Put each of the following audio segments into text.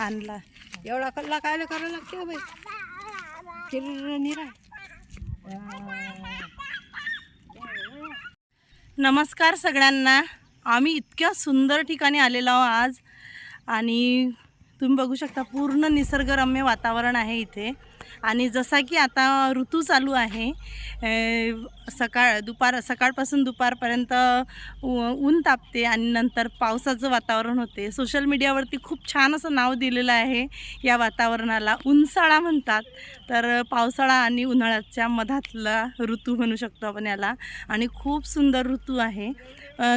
आणला. एवढा कल्ला काय करावं लागते हो बाई? किर निरा. नमस्कार सगळ्यांना. आम्ही इतक्या सुंदर ठिकाणी आलेलो आहोत आज. आणि तुम्ही बघू शकता पूर्ण निसर्गरम्य वातावरण आहे इथे. आणि जसा की आता ऋतू चालू आहे सकाळ दुपार सकाळपासून दुपारपर्यंत ऊन तापते आणि नंतर पावसाचं वातावरण होते. सोशल मीडियावरती खूप छान असं नाव दिलेलं आहे या वातावरणाला. उन्हाळा म्हणतात. तर पावसाळा आणि उन्हाळ्याच्या मधातला ऋतू म्हणू शकतो आपण याला. आणि खूप सुंदर ऋतू आहे.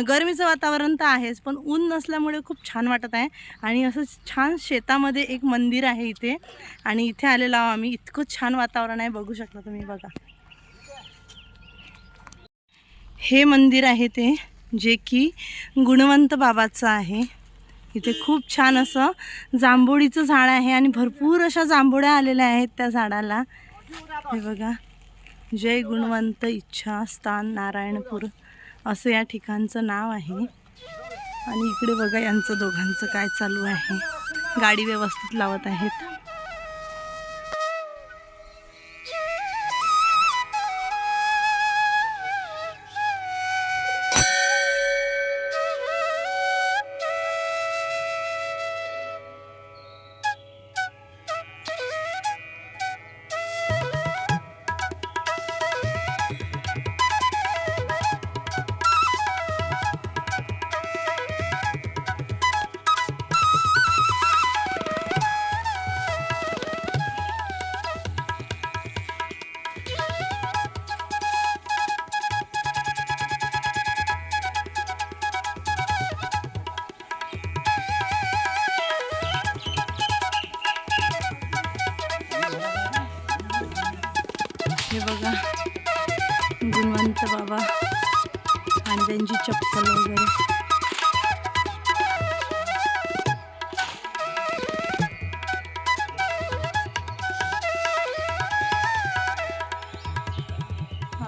गरमीचं वातावरण तर आहेच पण ऊन नसल्यामुळे खूप छान वाटत आहे. आणि असं छान शेतामध्ये एक मंदिर आहे इथे. आणि इथे आलेलो आहो आम्ही. इतकं छान वातावरण आहे. बघू शकता तुम्ही बघा. हे मंदिर आहे ते जे की गुणवंत बाबाचं आहे. इथे खूप छान असं जांभोळीचं झाड आहे आणि भरपूर अशा जांभोळ्या आलेल्या आहेत त्या झाडाला. हे बघा. जय गुणवंत इच्छा स्थान नारायणपूर. असं या ठिकाणचं नाव आहे. आणि इकडे बघा यांचं दोघांचं काय चालू आहे. गाडी व्यवस्थित लावत आहेत. हे बघा. गुणवंत बाबा. आणि त्यांची चप्पल वगैरे.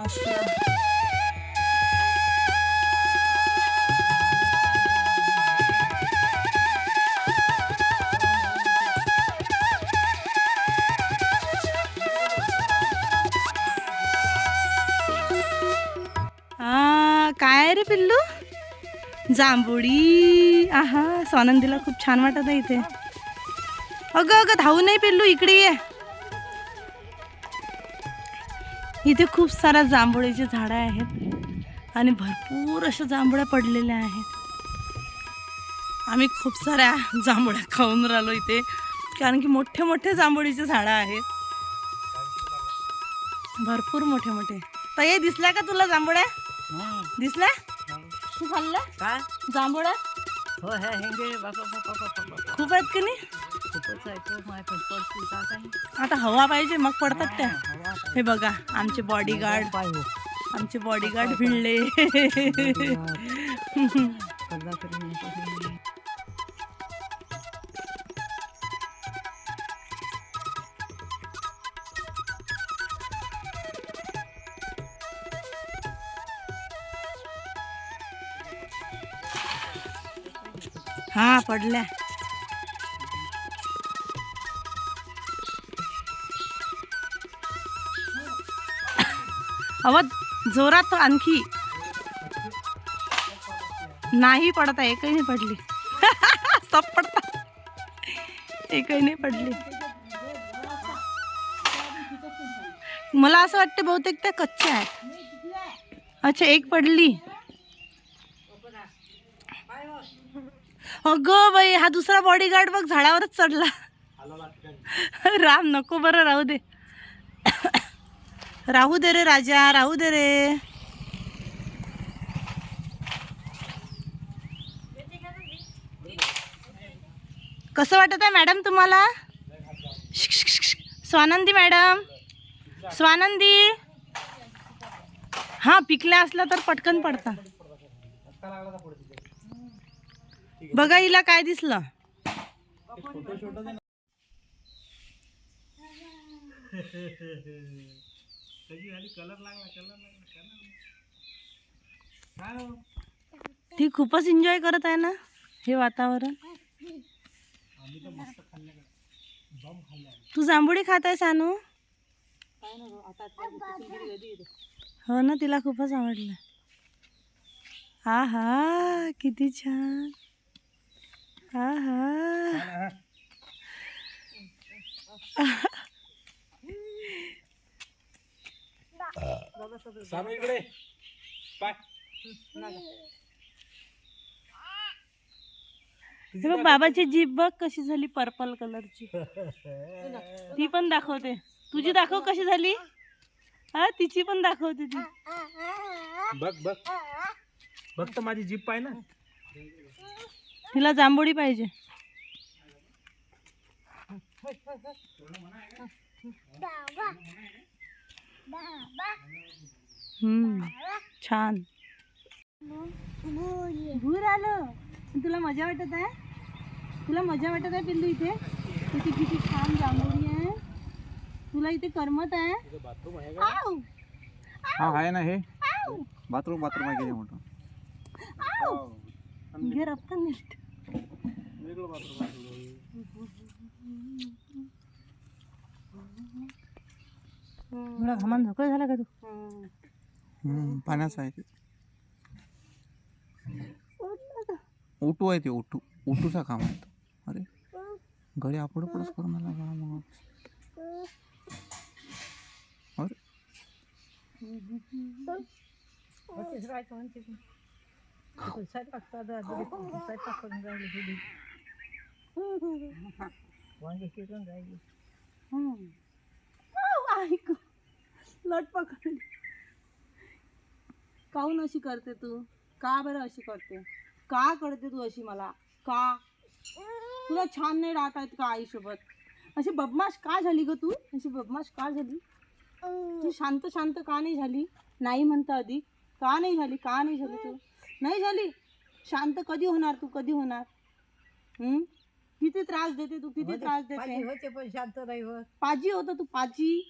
असं. काय रे पिल्लू? जांभुडी आहा स्वानंदीला खूप छान वाटत आहे इथे. अगं अगं धावू नाही पिल्लू इकडे ये. इथे खूप साऱ्या जांभुळीचे झाडं आहेत आणि भरपूर अशा जांभळ्या पडलेल्या आहेत. आम्ही खूप साऱ्या जांभळ्या खाऊन राहिलो इथे कारण की मोठे मोठे जांभुळीचे झाडं आहेत. भरपूर मोठे मोठे. तर हे दिसल्या का तुला जांभळ्या? दिसल्या तू खाल्ल्या काय? जांभळ्या हो हे हेंगे खूप आहेत की नाही? खूपच आहे तो माय पण पडतील का काही? आता हवा पाहिजे मग पडतात त्या. हवा हे बघा आमचे बॉडीगार्ड पाय हो आमचे बॉडीगार्ड भिडले. हा पडल्या. अव जोरात आणखी. नाही पडत आहे एकही नाही पडली. सब पडतात एकही नाही पडली. मला असं वाटतं बहुतेक त्या कच्च्या आहेत. अच्छा एक पडली. अगं बाई हा दुसरा बॉडीगार्ड बघ झाडावरच चढला. राम नको बरं राहू दे. राहू दे रे राजा राहू दे रे. कसं वाटत आहे मॅडम तुम्हाला? स्वानंदी मॅडम. स्वानंदी. हा पिकल्या असल्या तर पटकन पडता. बघा हिला काय दिसलं. ती खूपच एन्जॉय करत आहे ना हे वातावरण. तू जांभुळी खात आहे सानू? हो ना तिला खूपच आवडलं. हा हा किती छान. हा हा इकडे पाय हे बघ बाबाची जीभ बघ कशी झाली पर्पल कलरची ती पण दाखवते. तुझी दाखव कशी झाली? हा तिची पण दाखवते ती. बघ बघ. बघ तर माझी जीप पाय ना. तिला जांभोळी पाहिजे. हम्म छान. भूर आलं. तुला मजा वाटत आहे? तुला मजा वाटत आहे पिल्लू इथे? इथे किती छान जांभोळी आहे. तुला इथे करमत आहे! हा आहे ना हे! बाथरूम बाथरूम आहे किती मोठं? घे रपकन एवढा घामान झोकळ झाला का तू? हम्म, पाण्याचं आहे ते. ओटू आहे ते ओटू ओटूचा काम आहे तो. अरे गडी आपण पडच करून आला का मग अरे. वांगे राहिली ऐक लट पकडली काहून अशी करते तू का बरं अशी करते का करते तू अशी मला का तुला छान नाही राहत आहेत का आईसोबत अशी बदमाश का झाली ग तू अशी बदमाश का झाली तू शांत शांत का नाही झाली नाही म्हणता आधी का नाही झाली का नाही झाली तू नाही झाली शांत कधी होणार तू कधी होणार हम्म? किती त्रास देते तू किती त्रास देते. होते पण शांत नाही होत. पाजी होता तू पाजी.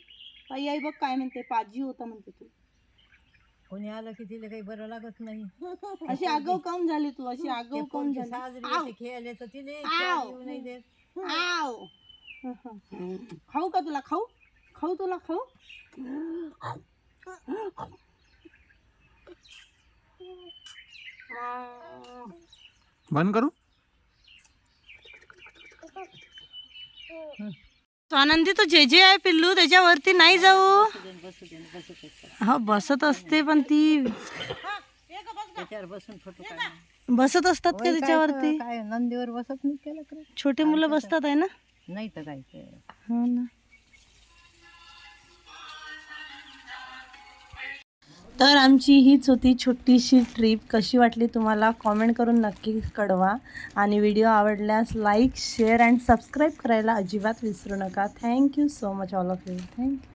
ताई आई बघ काय म्हणते पाजी होता म्हणते तू. कोणी आलं की तिला काही बरं लागत नाही. अशी आगाऊ काऊन झाली तू? अशी आगाऊ ते काऊन झाली? खेळायला तर तिने आव. खेळायला येऊ नाही देत. आव. खाऊ का तुला? खाऊ? खाऊ तुला? खाऊ? बंद करू? आनंदी तो जे जे आहे पिल्लू त्याच्यावरती नाही जाऊ. हो बसत असते पण ती. बसत असतात का त्याच्यावरती? नंदीवर बसत नाही छोटे मुलं बसतात आहे ना? नाही तर काय तर आमची हीच होती छोटीशी ट्रिप कशी वाटली तुम्हाला? कॉमेंट करून नक्की कळवा. आणि व्हिडिओ आवडल्यास लाईक शेअर अँड सबस्क्राईब करायला अजिबात विसरू नका. Thank you so much all of you thank you